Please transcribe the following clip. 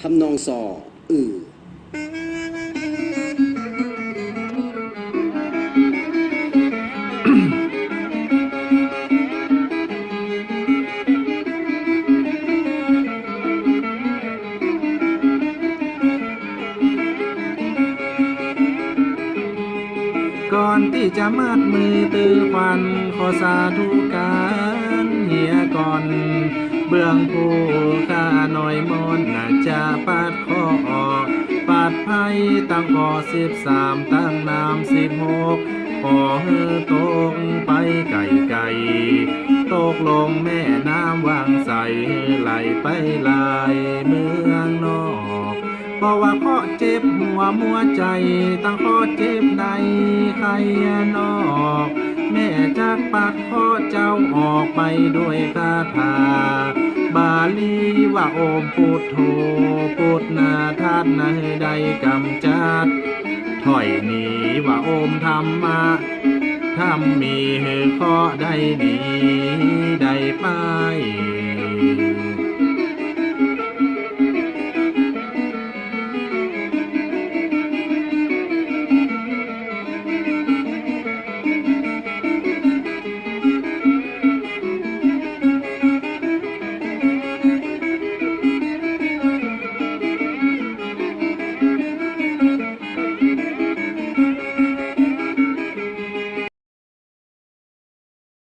ทำนองซออือก่อนที่จะมัดมือตือควันขอสาธุการเฮียก่อน เบื้องผู้ข้าหน่อยมนน่าจะปัดข้อออกปัดไพ่ตั้งขอสิบสามตั้งนามสิบหกขอเฮือตกไปไก่ไก่ตกลงแม่น้ำวางใสไหลไปลายเมืองนอ เพราะว่าข้อเจ็บหัวมัวใจ ตั้งข้อเจ็บในใครนอก แม่จากปากข้อเจ้าออกไปด้วยคาถาบาลีว่าโอมพุทโธพุทนาทัตนะให้ได้กำจัดถอยหนีว่าโอมธรรมะทำมีให้ข้อได้ดีได้ไป